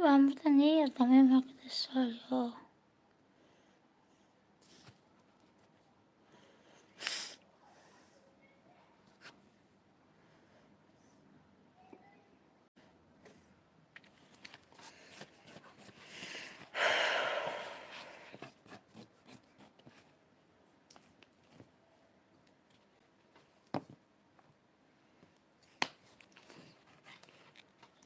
Ben burada niye yazamıyorum arkadaşlar ya?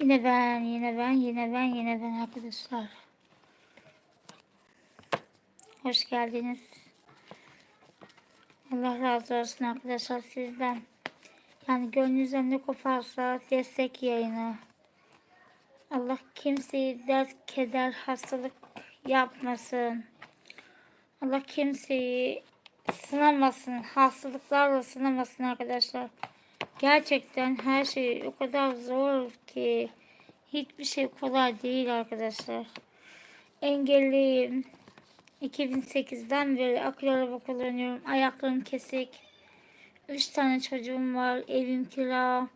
Yine ben, yine ben, yine ben, yine ben arkadaşlar. Hoş geldiniz. Allah razı olsun arkadaşlar sizden. Yani gönlünüzden ne koparsa destek yayını. Allah kimseyi dert, keder, hastalık yapmasın. Allah kimseyi sınamasın, hastalıklarla sınamasın arkadaşlar. Gerçekten her şey o kadar zor ki hiçbir şey kolay değil arkadaşlar. Engelliyim. 2008'den beri akıl araba kullanıyorum. Ayaklarım kesik. Üç tane çocuğum var. Evim kira.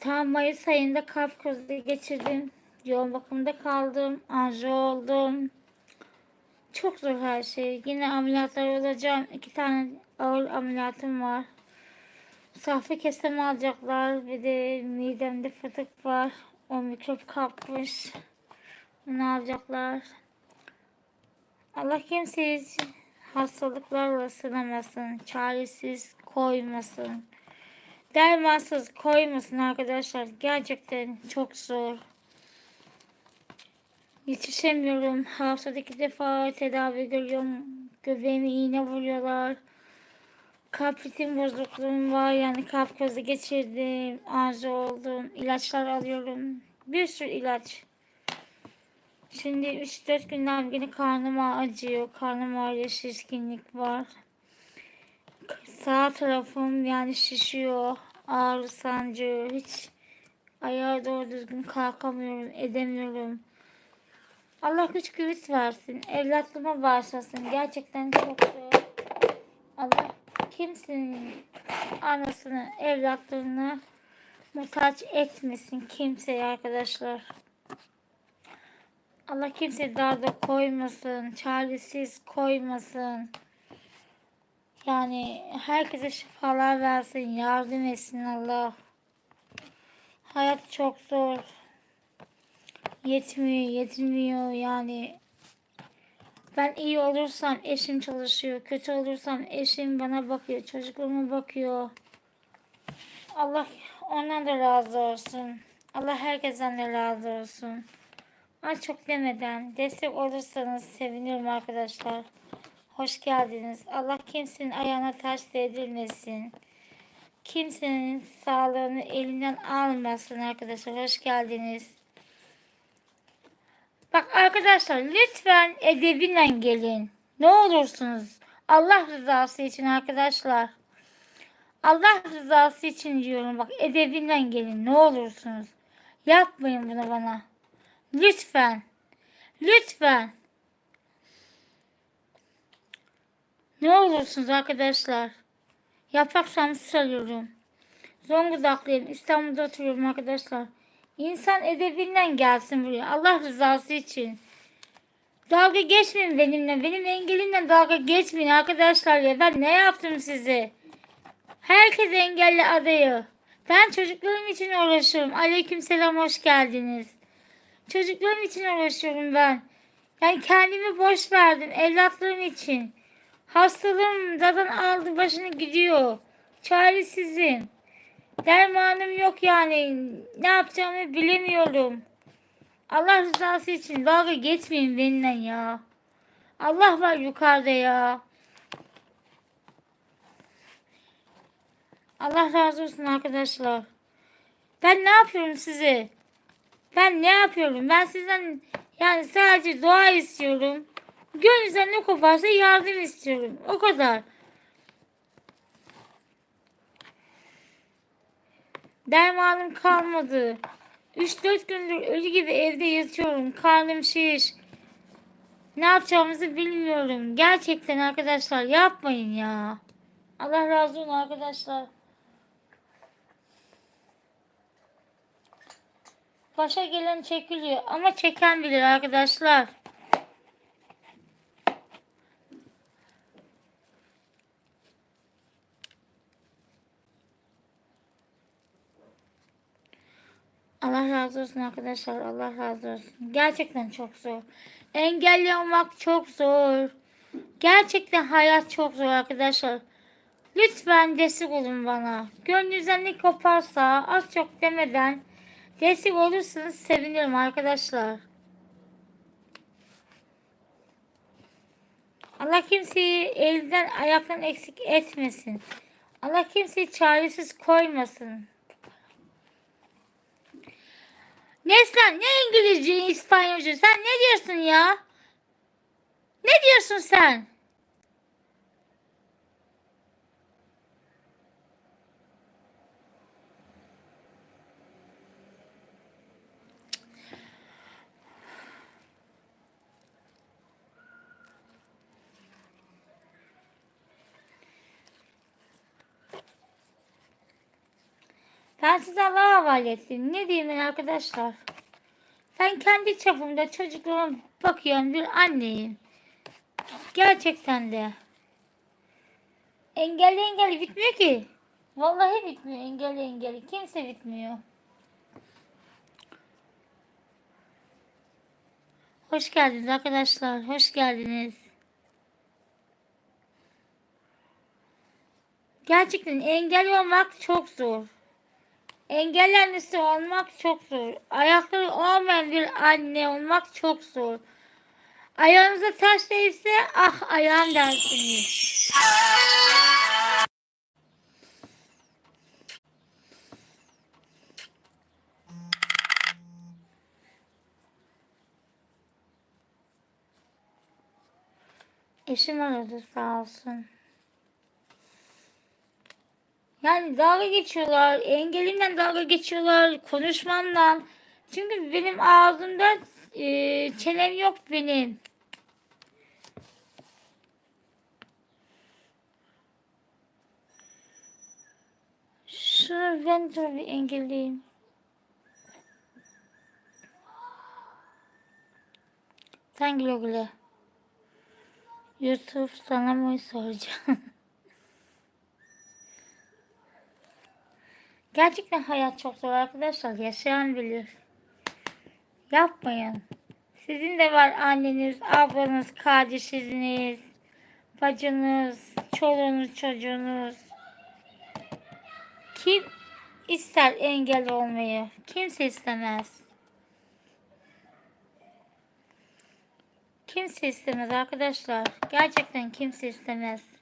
Tam Mayıs ayında kalp krizi geçirdim. Yoğun bakımda kaldım. Anji oldum. Çok zor her şey. Yine ameliyatlar olacağım. İki tane ağır ameliyatım var. Safra kesemi alacaklar. Bir de midemde fıtık var. O mikrop kapmış. Onu alacaklar. Allah kimseyi hastalıklarla sınamasın. Çaresiz koymasın. Dermansız koymasın arkadaşlar. Gerçekten çok zor. Yetişemiyorum. Haftada iki defa tedavi görüyorum. Göbeğime iğne vuruyorlar. Kalp ritim bozukluğum var. Yani kalp krizi geçirdim. Arzu oldum. İlaçlar alıyorum. Bir sürü ilaç. Şimdi 3-4 günden beri karnım acıyor. Karnım ağrıyor. Şişkinlik var. Sağ tarafım yani şişiyor. Ağrı sancı. Hiç ayağa doğru düzgün kalkamıyorum. Edemiyorum. Allah güç güç versin. Evlatlığıma bağışlasın. Gerçekten çok zor. Allah kimsenin anasını, evlatlarını muhtaç etmesin kimseye arkadaşlar. Allah kimse darda koymasın, çaresiz koymasın. Yani herkese şifalar versin, yardım etsin Allah. Hayat çok zor. Yetmiyor, yetinmiyor yani. Ben iyi olursam eşim çalışıyor. Kötü olursam eşim bana bakıyor. Çocukluğuma bakıyor. Allah ondan da razı olsun. Allah herkesten de razı olsun. Ama çok demeden destek olursanız sevinirim arkadaşlar. Hoş geldiniz. Allah kimsenin ayağına taş değdirmesin. Kimsenin sağlığını elinden almasın arkadaşlar. Hoş geldiniz. Bak arkadaşlar lütfen edebinle gelin. Ne olursunuz. Allah rızası için arkadaşlar. Allah rızası için diyorum. Bak edebinle gelin. Ne olursunuz. Yapmayın bunu bana. Lütfen. Lütfen. Ne olursunuz arkadaşlar. Yaprak sarması sarıyorum. Zonguldaklıyım. İstanbul'da oturuyorum arkadaşlar. İnsan edebinden gelsin buraya. Allah rızası için. Dalga geçmeyin benimle. Benim engelimle dalga geçmeyin arkadaşlar ya. Ben ne yaptım size? Herkes engelli adayı. Ben çocuklarım için uğraşıyorum. Aleyküm selam hoş geldiniz. Çocuklarım için uğraşıyorum ben. Yani kendimi boş verdim evlatlarım için. Hastalığım dadan aldı başını gidiyor. Çaresizim. Dermanım yok yani. Ne yapacağımı bilemiyorum. Allah rızası için dalga geçmeyin benimle ya. Allah var yukarıda ya. Allah razı olsun arkadaşlar. Ben ne yapıyorum size? Ben ne yapıyorum? Ben sizden yani sadece dua istiyorum. Gönlünüzden ne koparsa yardım istiyorum. O kadar. Dermanım kalmadı. 3-4 gündür ölü gibi evde yatıyorum. Karnım şiş. Ne yapacağımızı bilmiyorum. Gerçekten arkadaşlar yapmayın ya. Allah razı olsun arkadaşlar. Başa gelen çekiliyor ama çeken bilir arkadaşlar. Allah razı olsun arkadaşlar. Allah razı olsun. Gerçekten çok zor. Engelli olmak çok zor. Gerçekten hayat çok zor arkadaşlar. Lütfen destek olun bana. Gönlünüzden ne koparsa az çok demeden destek olursanız sevinirim arkadaşlar. Allah kimseyi elden ayaktan eksik etmesin. Allah kimseyi çaresiz koymasın. Neslan ne İngilizce, İspanyolca? Sen ne diyorsun ya? Ne diyorsun sen? Ben size Allah'a havale ettim. Ne diyeyim ben arkadaşlar? Ben kendi çapımda çocukluğuma bakıyorum bir anneyim. Gerçekten de. Engelli engelli bitmiyor ki. Vallahi bitmiyor engelli engelli. Kimse bitmiyor. Hoş geldiniz arkadaşlar. Hoş geldiniz. Gerçekten engelli olmak çok zor. Engelli annesi olmak çok zor. Ayakları olmayan bir anne olmak çok zor. Ayağınıza taş değse ah ayağım dersiniz. Eşim aradı sağ olsun. Yani dalga geçiyorlar. Engelimle dalga geçiyorlar. Konuşmamla. Çünkü benim ağzımda e, çenem yok benim. Şunu ben dur bir engelleyeyim. Sen güle güle. Yusuf sana mı soracağım? Gerçekten hayat çok zor arkadaşlar. Yaşayan bilir. Yapmayın. Sizin de var anneniz, ablanız, kardeşiniz, bacınız, çoluğunuz, çocuğunuz. Kim ister engel olmayı? Kimse istemez. Kimse istemez arkadaşlar. Gerçekten kimse istemez.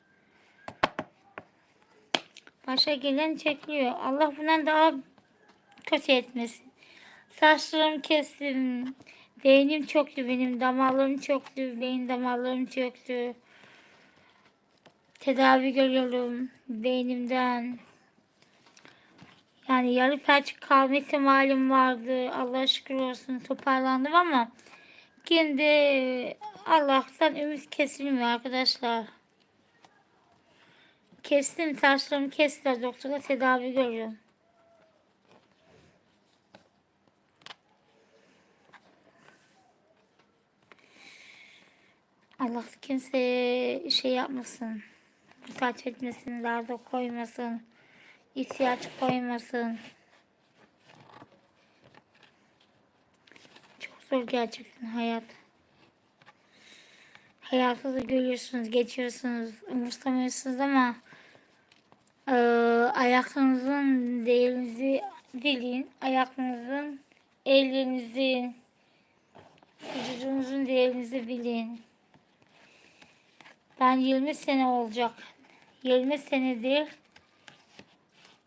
Başa gelen çekiliyor. Allah bundan daha kötü etmesin. Saçlarım kestim. Beynim çöktü benim. Damarlarım çöktü. Beyin damarlarım çöktü. Tedavi görüyorum beynimden. Yani yarı felç kalma ihtimalim vardı. Allah şükür olsun toparlandım ama kendi Allah'tan ümit kesilmiyor arkadaşlar. Kestim taşlarımı kestiler doktora tedavi görüyorum. Allah kimseye şey yapmasın. Muhtaç etmesin, darda koymasın. ihtiyaç koymasın. Çok zor gerçekten hayat. Hayatı da görüyorsunuz, geçiyorsunuz, umursamıyorsunuz ama ee, ayaklarınızın değerinizi bilin. Ayaklarınızın, ellerinizin, vücudunuzun değerinizi bilin. Ben 20 sene olacak. 20 senedir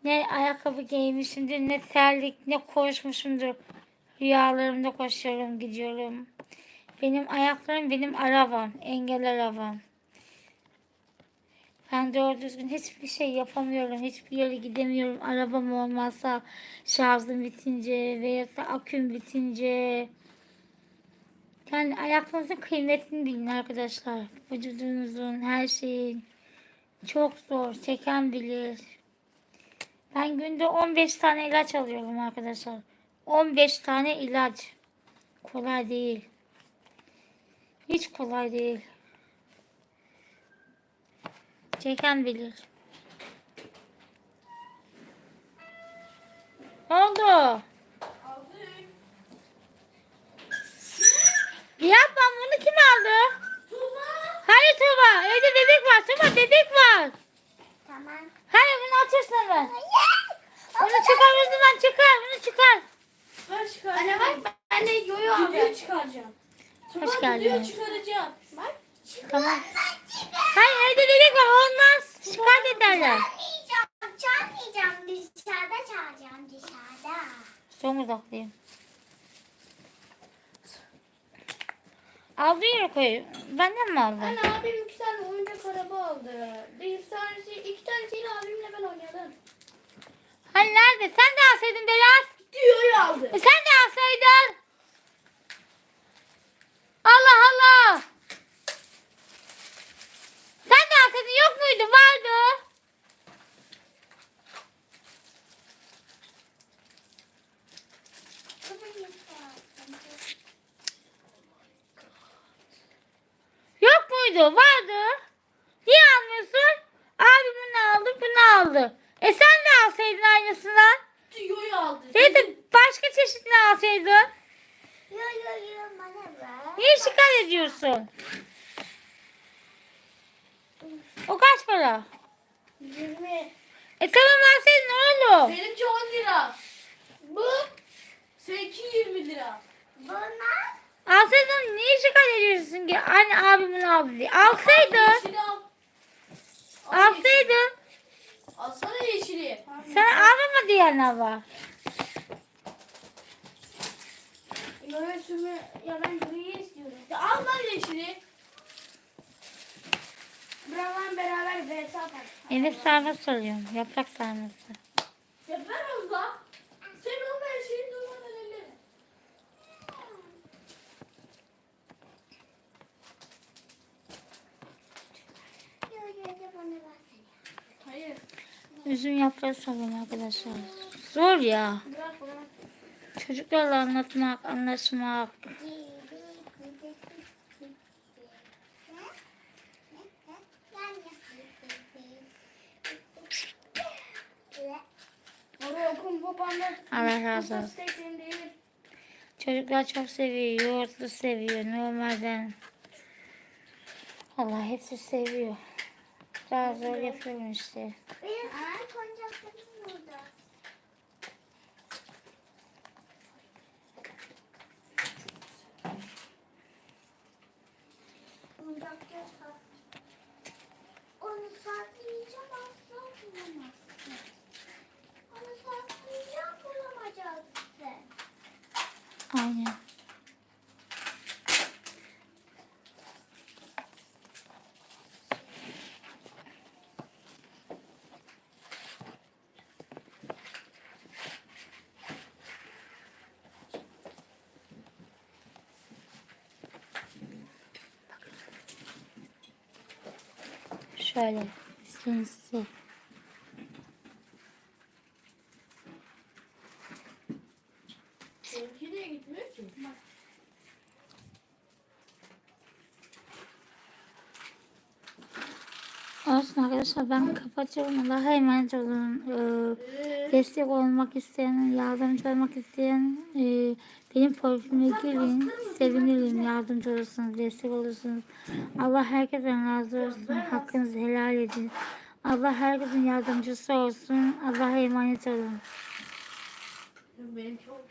ne ayakkabı giymişimdir, ne terlik, ne koşmuşumdur. Rüyalarımda koşuyorum, gidiyorum. Benim ayaklarım benim arabam, engel arabam. Ben doğru düzgün hiçbir şey yapamıyorum. Hiçbir yere gidemiyorum. Arabam olmazsa şarjım bitince veya da aküm bitince. Yani ayaklarınızın kıymetini bilin arkadaşlar. Vücudunuzun, her şeyin. Çok zor. Çeken bilir. Ben günde 15 tane ilaç alıyorum arkadaşlar. 15 tane ilaç. Kolay değil. Hiç kolay değil. Çeken bilir. Oldu? Aldık. Yapma bunu kim aldı? Tuğba. Hayır Tuba. Evde bebek var. Tuba bebek var. Tamam. Hayır bunu atıyorsun hemen. Bunu çıkar yüzünden çıkar. Bunu çıkar. Ben çıkaracağım. Anne bak ben de yoyo Düdüğü alacağım. çıkaracağım. Hoş Tuğba düdüğü geldiniz. çıkaracağım. Bak. Tamam. Hayır evde bebek var. Olmaz. Şikayet ederler. Çalmayacağım. Çalmayacağım. Dışarıda çalacağım. Dışarıda. Zongudaklıyım. Aldı yere koy. Benden mi aldın? Anne abim iki tane oyuncak araba aldı. Bir tanesi, iki tanesiyle abimle ben oynadım. Hani nerede? Sen de alsaydın biraz. Düdüğü aldı. E sen de alsaydın. Allah Allah. Sen de alsaydın yok muydu? Vardı. Yok muydu? Vardı. Niye almıyorsun? Abi bunu aldı, bunu aldı. E sen de alsaydın aynısından. Düdüğü aldı. Ya da başka çeşit ne alsaydın? Yo yo yo bana ver. Niye şikayet ediyorsun? O kaç para? 20. Tamam verseydin oğlum. Benimki 10 lira. Bu. Seninki 20 lira. Buna. Alsaydın niye şikayet ediyorsun ki? Anne abim bunu aldı diye. Alsaydın. Yeşili al. Alsaydın. Alsana yeşili. Sana almama diyenler var. Yo yo şunu. Ya ben griyi istiyorum. Ya al lan yeşili. Evet sarma soruyorum. Yaprak sarması. Ya ver Allah. Sen o her şeyi durmadan versene. Hayır. Üzüm yaprağı sarıyorum arkadaşlar. Zor ya. Bırak. Çocuklarla anlatmak, anlaşmak. Değil. Çocuklar çok seviyor. Yoğurtlu seviyor. Normalden. Allah hepsi seviyor. Daha zor yapıyorum. Benim Şöyle isteyin size. Olsun arkadaşlar ben kapatıyorum. Allah'a emanet olun. Ee, destek olmak isteyen, yardımcı olmak isteyen e, benim profilime girin. Sevinirim yardımcı olursunuz, destek olursunuz. Allah herkesten razı olsun. Hakkınızı helal edin. Allah herkesin yardımcısı olsun. Allah'a emanet olun. Benimki oldu.